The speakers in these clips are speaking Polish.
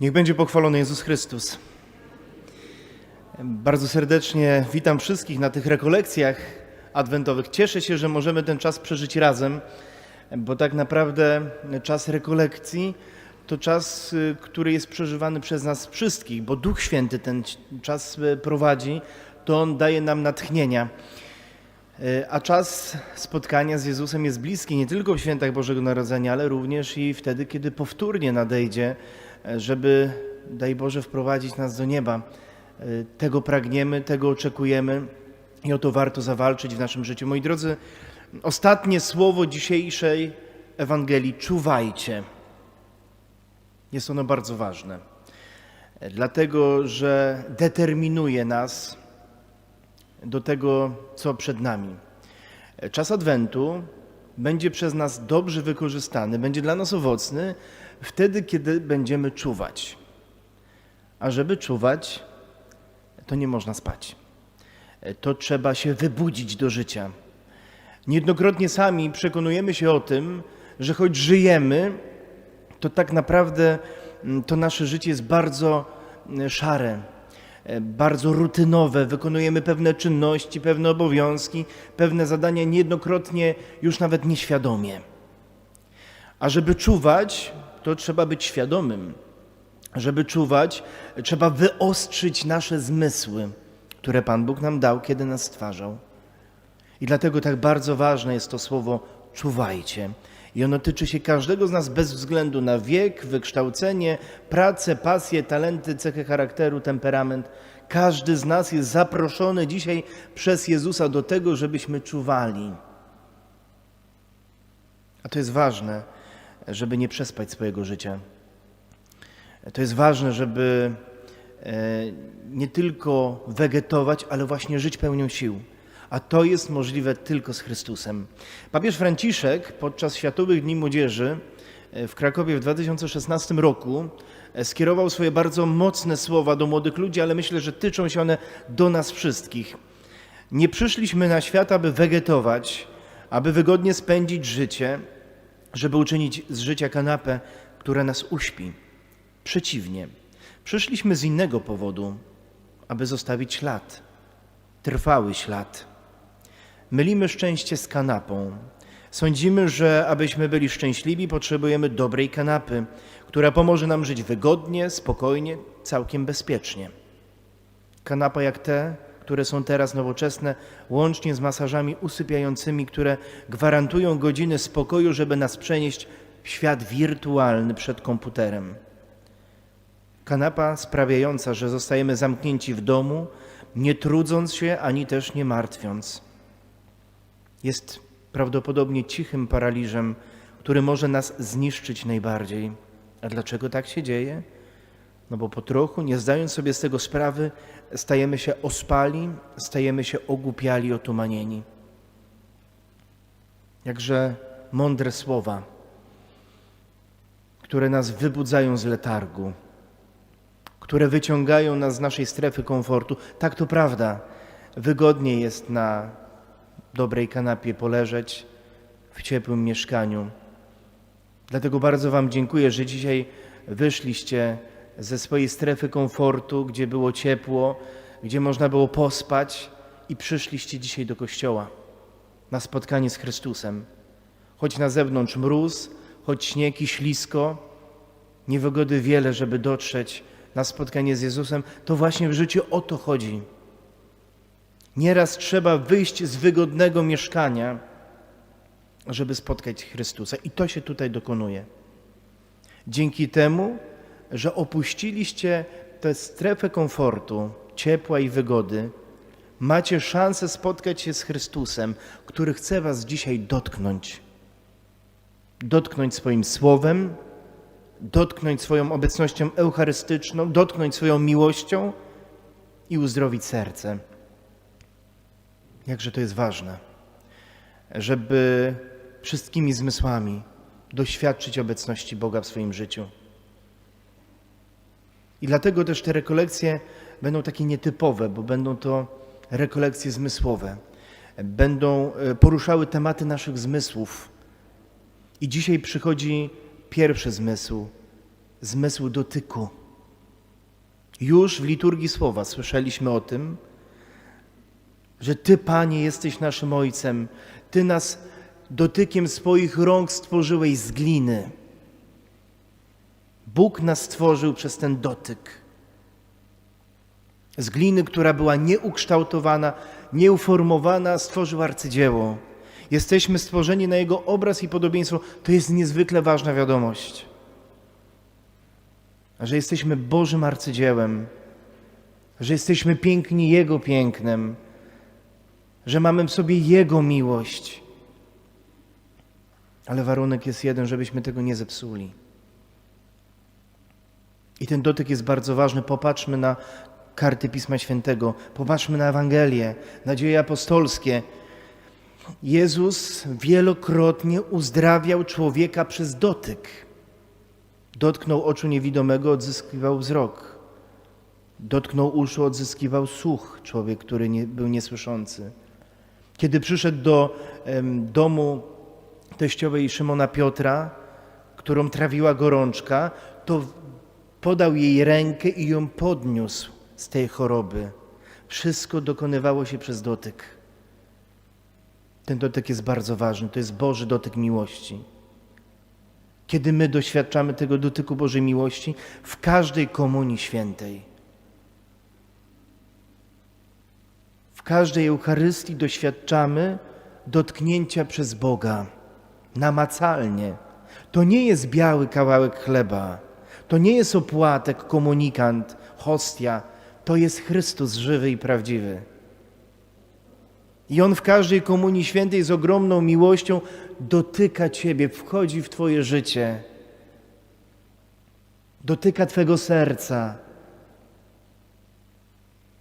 Niech będzie pochwalony Jezus Chrystus. Bardzo serdecznie witam wszystkich na tych rekolekcjach adwentowych. Cieszę się, że możemy ten czas przeżyć razem, bo tak naprawdę czas rekolekcji to czas, który jest przeżywany przez nas wszystkich, bo Duch Święty ten czas prowadzi, to On daje nam natchnienia. Y, A czas spotkania z Jezusem jest bliski nie tylko w świętach Bożego Narodzenia, ale również i wtedy, kiedy powtórnie nadejdzie, e, żeby, daj Boże, wprowadzić nas do nieba. Y, Tego pragniemy, tego oczekujemy i o to warto zawalczyć w naszym życiu. Moi drodzy, ostatnie słowo dzisiejszej Ewangelii czuwajcie. Jest ono bardzo ważne, e, dlatego że determinuje nas do tego, co przed nami. Czas Adwentu będzie przez nas dobrze wykorzystany, będzie dla nas owocny wtedy, kiedy będziemy czuwać. A żeby czuwać, to nie można spać. To trzeba się wybudzić do życia. Niejednokrotnie sami przekonujemy się o tym, że choć żyjemy, to tak naprawdę mm, to nasze życie jest bardzo mm, szare, bardzo rutynowe. Wykonujemy pewne czynności, pewne obowiązki, pewne zadania niejednokrotnie już nawet nieświadomie. A żeby czuwać, to trzeba być świadomym. Żeby czuwać, trzeba wyostrzyć nasze zmysły, które Pan Bóg nam dał, kiedy nas stwarzał. I dlatego tak bardzo ważne jest to słowo czuwajcie. I ono tyczy się każdego z nas bez względu na wiek, wykształcenie, pracę, pasję, talenty, cechy charakteru, temperament. Każdy z nas jest zaproszony dzisiaj przez Jezusa do tego, żebyśmy czuwali. A to jest ważne, żeby nie przespać swojego życia. To jest ważne, żeby e, nie tylko wegetować, ale właśnie żyć pełnią sił. A to jest możliwe tylko z Chrystusem. Papież Franciszek podczas Światowych Dni Młodzieży e, w Krakowie w 2016 roku e, skierował swoje bardzo mocne słowa do młodych ludzi, ale myślę, że tyczą się one do nas wszystkich. Nie przyszliśmy na świat, aby wegetować, aby wygodnie spędzić życie, żeby uczynić z życia kanapę, która nas uśpi. Przeciwnie, przyszliśmy z innego powodu, aby zostawić ślad, trwały ślad. Mylimy szczęście z kanapą. Sądzimy, że abyśmy byli szczęśliwi, potrzebujemy dobrej kanapy, która pomoże nam żyć wygodnie, spokojnie, całkiem bezpiecznie. Kanapa jak te, które są teraz nowoczesne, łącznie z masażami usypiającymi, które gwarantują godziny spokoju, żeby nas przenieść w świat wirtualny przed komputerem. Kanapa sprawiająca, że zostajemy zamknięci w domu, nie trudząc się ani też nie martwiąc. Jest prawdopodobnie cichym paraliżem, który może nas zniszczyć najbardziej. A dlaczego tak się dzieje? No bo po trochu, nie zdając sobie z tego sprawy, stajemy się ospali, stajemy się ogłupiali, otumanieni. Jakże mądre słowa, które nas wybudzają z letargu, które wyciągają nas z naszej strefy komfortu. Tak to prawda, wygodniej jest na dobrej kanapie poleżeć w ciepłym mieszkaniu. Dlatego bardzo Wam dziękuję, że dzisiaj wyszliście ze swojej strefy komfortu, gdzie było ciepło, gdzie można było pospać i przyszliście dzisiaj do kościoła na spotkanie z Chrystusem. Choć na zewnątrz mróz, choć śnieg i ślisko, niewygody wiele, żeby dotrzeć na spotkanie z Jezusem, to właśnie w życiu o to chodzi. Nieraz trzeba wyjść z wygodnego mieszkania, żeby spotkać Chrystusa. I to się tutaj dokonuje. Dzięki temu, że opuściliście tę strefę komfortu, ciepła i wygody, macie szansę spotkać się z Chrystusem, który chce Was dzisiaj dotknąć. Dotknąć swoim słowem, dotknąć swoją obecnością eucharystyczną, dotknąć swoją miłością i uzdrowić serce. Jakże to jest ważne, żeby wszystkimi zmysłami doświadczyć obecności Boga w swoim życiu. I dlatego też te rekolekcje będą takie nietypowe, bo będą to rekolekcje zmysłowe. Będą e, poruszały tematy naszych zmysłów. I dzisiaj przychodzi pierwszy zmysł zmysł dotyku. Już w liturgii słowa słyszeliśmy o tym, że Ty, Panie, jesteś naszym Ojcem. Ty nas dotykiem swoich rąk stworzyłeś z gliny. Bóg nas stworzył przez ten dotyk. Z gliny, która była nieukształtowana, nieuformowana, stworzył arcydzieło. Jesteśmy stworzeni na Jego obraz i podobieństwo. To jest niezwykle ważna wiadomość. Że jesteśmy Bożym arcydziełem, że jesteśmy piękni Jego pięknem, że mamy w sobie Jego miłość. Ale warunek jest jeden, żebyśmy tego nie zepsuli. I ten dotyk jest bardzo ważny. Popatrzmy na karty Pisma Świętego, popatrzmy na Ewangelię, na dzieje apostolskie. Jezus wielokrotnie uzdrawiał człowieka przez dotyk. Dotknął oczu niewidomego, odzyskiwał wzrok. Dotknął uszu, odzyskiwał słuch człowiek, który nie, był niesłyszący. Kiedy przyszedł do domu teściowej Szymona Piotra, którą trawiła gorączka, to podał jej rękę i ją podniósł z tej choroby. Wszystko dokonywało się przez dotyk. Ten dotyk jest bardzo ważny. To jest Boży dotyk miłości. Kiedy my doświadczamy tego dotyku Bożej miłości w każdej komunii świętej, w każdej Eucharystii doświadczamy dotknięcia przez Boga namacalnie. To nie jest biały kawałek chleba, to nie jest opłatek, komunikant, hostia, to jest Chrystus żywy i prawdziwy. I On w każdej komunii świętej z ogromną miłością dotyka Ciebie, wchodzi w Twoje życie, dotyka Twego serca.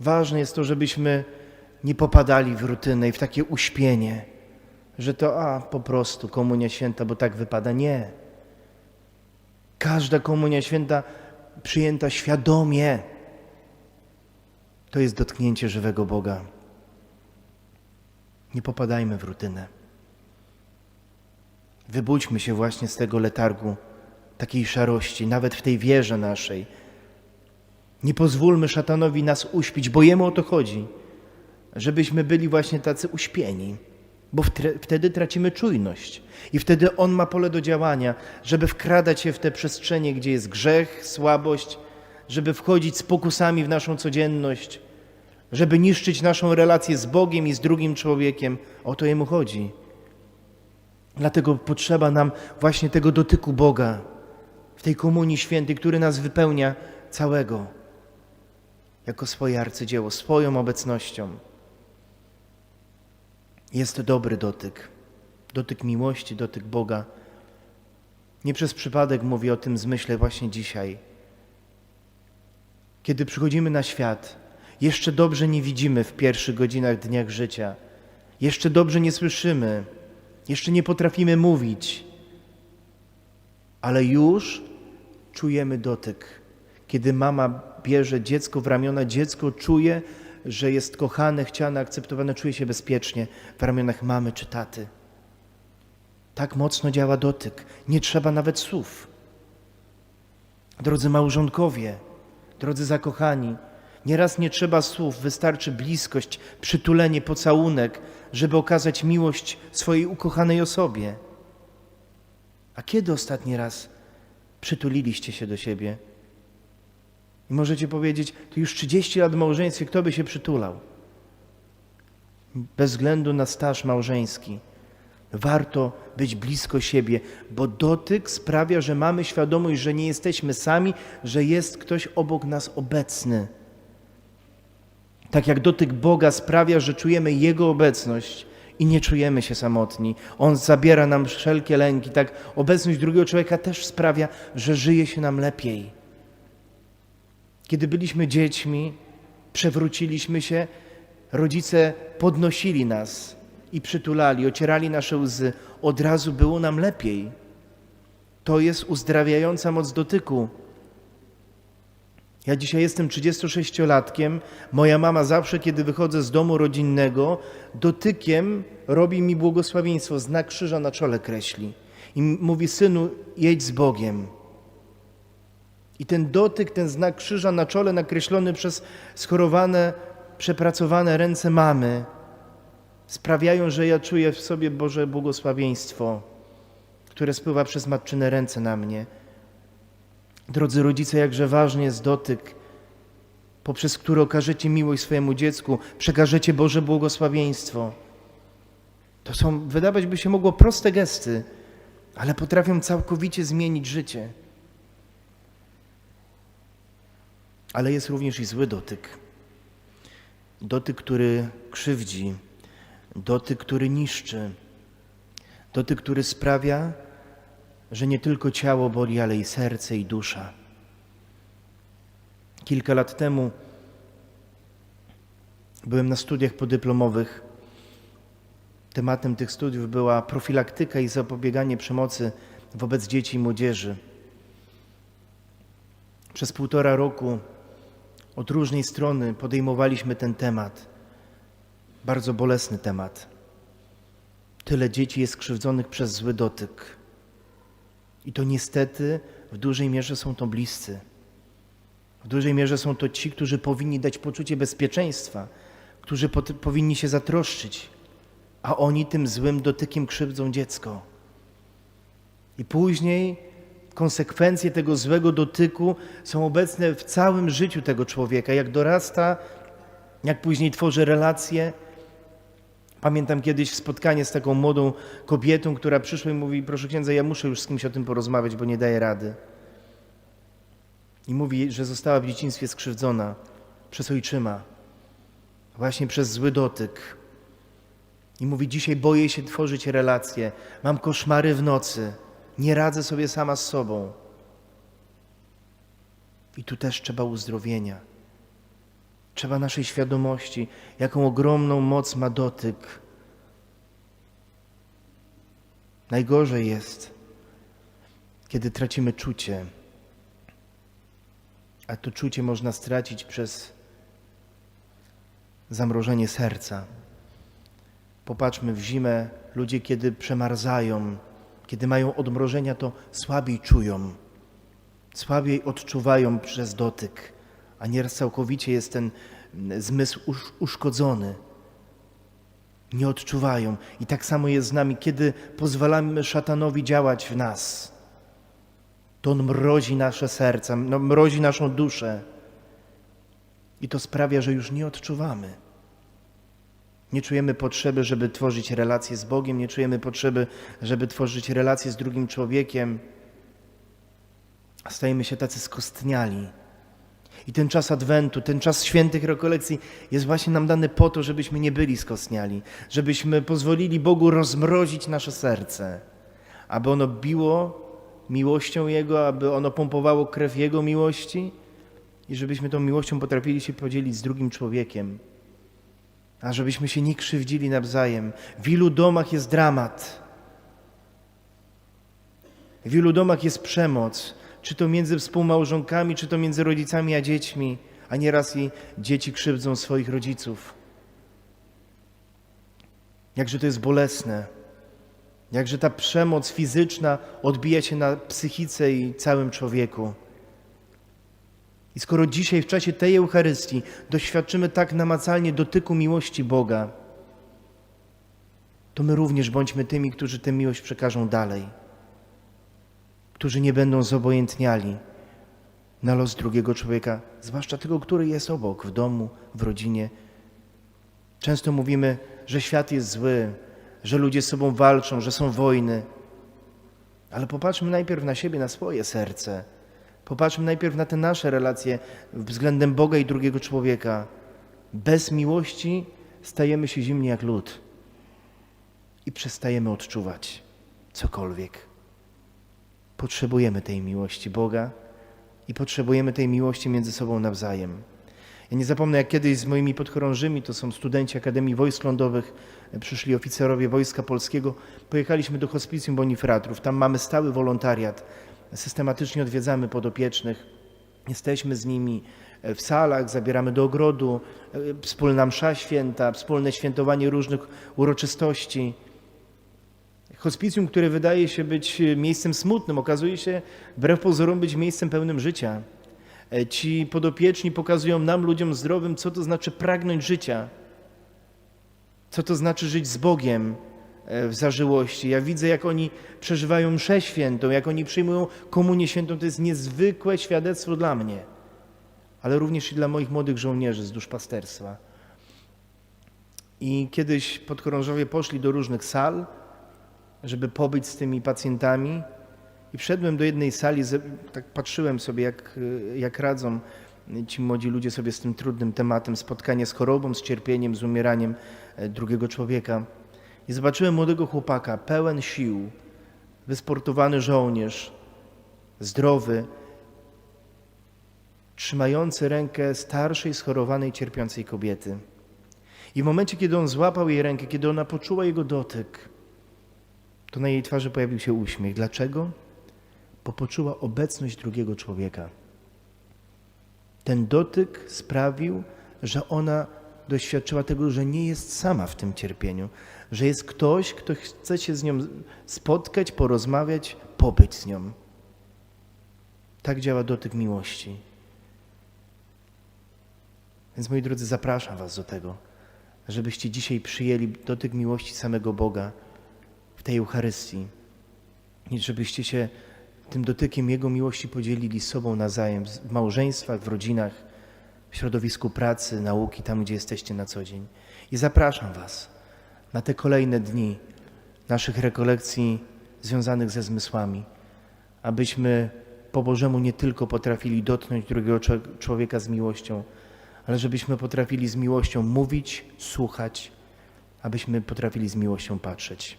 Ważne jest to, żebyśmy nie popadali w rutynę i w takie uśpienie, że to a po prostu komunia święta, bo tak wypada. Nie. Każda komunia święta przyjęta świadomie to jest dotknięcie żywego Boga. Nie popadajmy w rutynę. Wybudźmy się właśnie z tego letargu, takiej szarości, nawet w tej wierze naszej. Nie pozwólmy szatanowi nas uśpić, bo jemu o to chodzi, żebyśmy byli właśnie tacy uśpieni, bo wtedy tracimy czujność i wtedy on ma pole do działania, żeby wkradać się w te przestrzenie, gdzie jest grzech, słabość, żeby wchodzić z pokusami w naszą codzienność, żeby niszczyć naszą relację z Bogiem i z drugim człowiekiem. O to jemu chodzi. Dlatego potrzeba nam właśnie tego dotyku Boga w tej komunii świętej, który nas wypełnia całego jako swoje arcydzieło, swoją obecnością. Jest dobry dotyk, dotyk miłości, dotyk Boga. Nie przez przypadek mówię o tym zmyśle właśnie dzisiaj. Kiedy przychodzimy na świat, jeszcze dobrze nie widzimy w pierwszych godzinach, dniach życia, jeszcze dobrze nie słyszymy, jeszcze nie potrafimy mówić, ale już czujemy dotyk. Kiedy mama bierze dziecko w ramiona, dziecko czuje, że jest kochane, chciane, akceptowane, czuje się bezpiecznie w ramionach mamy czy taty. Tak mocno działa dotyk. Nie trzeba nawet słów. Drodzy małżonkowie, drodzy zakochani, nieraz nie trzeba słów, wystarczy bliskość, przytulenie, pocałunek, żeby okazać miłość swojej ukochanej osobie. A kiedy ostatni raz przytuliliście się do siebie? I możecie powiedzieć, to już 30 lat w małżeństwie, kto by się przytulał? Bez względu na staż małżeński. Warto być blisko siebie, bo dotyk sprawia, że mamy świadomość, że nie jesteśmy sami, że jest ktoś obok nas obecny. Tak jak dotyk Boga sprawia, że czujemy Jego obecność i nie czujemy się samotni. On zabiera nam wszelkie lęki, tak obecność drugiego człowieka też sprawia, że żyje się nam lepiej. Kiedy byliśmy dziećmi, przewróciliśmy się, rodzice podnosili nas i przytulali, ocierali nasze łzy. Od razu było nam lepiej. To jest uzdrawiająca moc dotyku. Ja dzisiaj jestem 36-latkiem. Moja mama zawsze, kiedy wychodzę z domu rodzinnego, dotykiem robi mi błogosławieństwo, znak krzyża na czole kreśli. I mówi, synu, jedź z Bogiem. I ten dotyk, ten znak krzyża na czole nakreślony przez schorowane, przepracowane ręce mamy sprawiają, że ja czuję w sobie Boże błogosławieństwo, które spływa przez matczyne ręce na mnie. Drodzy rodzice, jakże ważny jest dotyk, poprzez który okażecie miłość swojemu dziecku, przekażecie Boże błogosławieństwo. To są, wydawać by się mogło, proste gesty, ale potrafią całkowicie zmienić życie. Ale jest również i zły dotyk. Dotyk, który krzywdzi, dotyk, który niszczy, dotyk, który sprawia, że nie tylko ciało boli, ale i serce i dusza. Kilka lat temu byłem na studiach podyplomowych. Tematem tych studiów była profilaktyka i zapobieganie przemocy wobec dzieci i młodzieży. Przez półtora roku od różnej strony podejmowaliśmy ten temat. Bardzo bolesny temat. Tyle dzieci jest skrzywdzonych przez zły dotyk. I to niestety w dużej mierze są to bliscy. W dużej mierze są to ci, którzy powinni dać poczucie bezpieczeństwa, którzy powinni się zatroszczyć, a oni tym złym dotykiem krzywdzą dziecko. I później konsekwencje tego złego dotyku są obecne w całym życiu tego człowieka. Jak dorasta, jak później tworzy relacje. Pamiętam kiedyś spotkanie z taką młodą kobietą, która przyszła i mówi: Proszę księdza, ja muszę już z kimś o tym porozmawiać, bo nie daję rady. I mówi, że została w dzieciństwie skrzywdzona przez ojczyma, właśnie przez zły dotyk. I mówi: Dzisiaj boję się tworzyć relacje, mam koszmary w nocy, nie radzę sobie sama z sobą. I tu też trzeba uzdrowienia. Trzeba naszej świadomości, jaką ogromną moc ma dotyk. Najgorzej jest, kiedy tracimy czucie, a to czucie można stracić przez zamrożenie serca. Popatrzmy w zimę, ludzie, kiedy przemarzają, kiedy mają odmrożenia, to słabiej czują, słabiej odczuwają przez dotyk, a nieraz całkowicie jest ten mm, zmysł usz- uszkodzony. Nie odczuwają. I tak samo jest z nami, kiedy pozwalamy szatanowi działać w nas. To on mrozi nasze serca, no, mrozi naszą duszę. I to sprawia, że już nie odczuwamy. Nie czujemy potrzeby, żeby tworzyć relacje z Bogiem, nie czujemy potrzeby, żeby tworzyć relacje z drugim człowiekiem. Stajemy się tacy skostniali. I ten czas Adwentu, ten czas świętych rekolekcji jest właśnie nam dany po to, żebyśmy nie byli skostniali, żebyśmy pozwolili Bogu rozmrozić nasze serce, aby ono biło miłością Jego, aby ono pompowało krew Jego miłości i żebyśmy tą miłością potrafili się podzielić z drugim człowiekiem a żebyśmy się nie krzywdzili nawzajem. W ilu domach jest dramat, w ilu domach jest przemoc, czy to między współmałżonkami, czy to między rodzicami a dziećmi, a nieraz i dzieci krzywdzą swoich rodziców. Jakże to jest bolesne, jakże ta przemoc fizyczna odbija się na psychice i całym człowieku. I skoro dzisiaj w czasie tej Eucharystii doświadczymy tak namacalnie dotyku miłości Boga, to my również bądźmy tymi, którzy tę miłość przekażą dalej, którzy nie będą zobojętniali na los drugiego człowieka, zwłaszcza tego, który jest obok, w domu, w rodzinie. Często mówimy, że świat jest zły, że ludzie z sobą walczą, że są wojny. Ale popatrzmy najpierw na siebie, na swoje serce. Popatrzmy najpierw na te nasze relacje względem Boga i drugiego człowieka. Bez miłości stajemy się zimni jak lód i przestajemy odczuwać cokolwiek. Potrzebujemy tej miłości Boga i potrzebujemy tej miłości między sobą nawzajem. Ja nie zapomnę, jak kiedyś z moimi podchorążymi, to są studenci Akademii Wojsk Lądowych, przyszli oficerowie Wojska Polskiego, pojechaliśmy do Hospicjum Bonifratrów. Tam mamy stały wolontariat systematycznie odwiedzamy podopiecznych, jesteśmy z nimi w salach, zabieramy do ogrodu, wspólna msza święta, wspólne świętowanie różnych uroczystości. Hospicjum, które wydaje się być e, miejscem smutnym, okazuje się wbrew pozorom być miejscem pełnym życia. E, Ci podopieczni pokazują nam, ludziom zdrowym, co to znaczy pragnąć życia, co to znaczy żyć z Bogiem e, w zażyłości. Ja widzę, jak oni przeżywają mszę świętą, jak oni przyjmują komunię świętą. To jest niezwykłe świadectwo dla mnie, ale również i dla moich młodych żołnierzy z duszpasterstwa. I kiedyś podchorążowie poszli do różnych sal, żeby pobyć z tymi pacjentami. I wszedłem do jednej sali, tak patrzyłem sobie, jak, jak radzą ci młodzi ludzie sobie z tym trudnym tematem, spotkanie z chorobą, z cierpieniem, z umieraniem e, drugiego człowieka. I zobaczyłem młodego chłopaka, pełen sił, wysportowany żołnierz, zdrowy, trzymający rękę starszej, schorowanej, cierpiącej kobiety. I w momencie, kiedy on złapał jej rękę, kiedy ona poczuła jego dotyk, to na jej twarzy pojawił się uśmiech. Dlaczego? Bo poczuła obecność drugiego człowieka. Ten dotyk sprawił, że ona doświadczyła tego, że nie jest sama w tym cierpieniu, że jest ktoś, kto chce się z nią spotkać, porozmawiać, pobyć z nią. Tak działa dotyk miłości. Więc moi drodzy, zapraszam Was do tego, żebyście dzisiaj przyjęli dotyk miłości samego Boga w tej Eucharystii i żebyście się tym dotykiem Jego miłości podzielili sobą nawzajem, w małżeństwach, w rodzinach, w środowisku pracy, nauki, tam gdzie jesteście na co dzień. I zapraszam Was na te kolejne dni naszych rekolekcji związanych ze zmysłami, abyśmy po Bożemu nie tylko potrafili dotknąć drugiego czł- człowieka z miłością, ale żebyśmy potrafili z miłością mówić, słuchać, abyśmy potrafili z miłością patrzeć.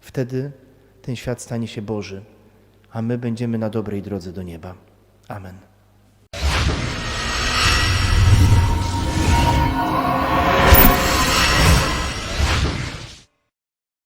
Wtedy ten świat stanie się Boży, a my będziemy na dobrej drodze do nieba. Amen.